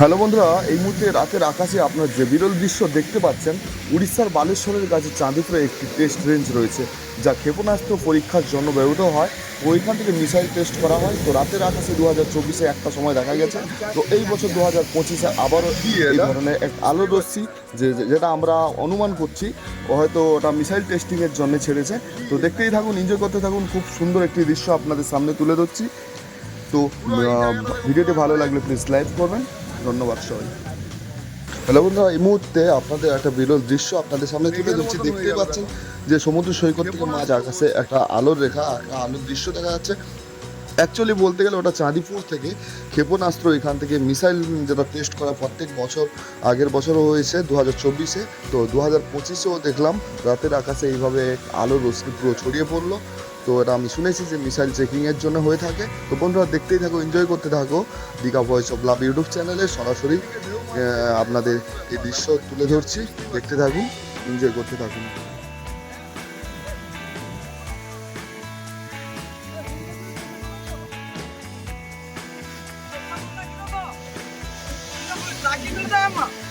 Hello বন্ধুরা এই মুহূর্তে রাতের আকাশে আপনার যে বিরল দৃশ্য দেখতে পাচ্ছেন উড়িষ্যার বালেশ্বরের কাছে চাঁদিপুরে একটি টেস্ট রেঞ্জ রয়েছে যা ক্ষেপণাস্ত্র পরীক্ষার জন্য ব্যবহৃত হয়। ওইখান থেকে মিসাইল টেস্ট করা হয়। তো রাতের আকাশে দু হাজার চব্বিশে একটা সময় দেখা গেছে। তো এই বছর দু হাজার পঁচিশে আবারও এই ধরনের এক আলো রশ্মি যে যেটা আমরা অনুমান করছি হয়তো ওটা মিসাইল টেস্টিংয়ের জন্য ছেড়েছে। তো দেখতেই থাকুন এনজয় করতে থাকুন। খুব সুন্দর একটি দৃশ্য আপনাদের সামনে তুলে ধরছি। তো ভিডিওটি ভালো লাগলে প্লিজ লাইক করবেন। ধন্যবাদ সবাই হ্যালো বন্ধুরা এই মুহূর্তে আপনাদের একটা বিরল দৃশ্য আপনাদের সামনে তুলে ধরছি। দেখতেই পাচ্ছেন যে সমুদ্র সৈকত থেকে মাঝ আকাশে একটা আলোর রেখা একটা আলোর দৃশ্য দেখা যাচ্ছে। অ্যাকচুয়ালি বলতে গেলে ওটা চাঁদিপুর থেকে ক্ষেপণাস্ত্র এখান থেকে মিসাইল যেটা টেস্ট করা প্রত্যেক বছর আগের বছরও হয়েছে দু হাজার চব্বিশে। তো দু হাজার পঁচিশেও দেখলাম রাতের আকাশে এইভাবে আলোর রশ্মি পুরো ছড়িয়ে পড়ল। তো এটা আমি শুনেছি যে মিসাইল চেকিংয়ের জন্য হয়ে থাকে। তো বন্ধুরা দেখতেই থাকো এনজয় করতে থাকো। Digha voice of love YouTube চ্যানেলে সরাসরি আপনাদের এই দৃশ্য তুলে ধরছি। দেখতে থাকুন এনজয় করতে থাকুন। Dah, Mak.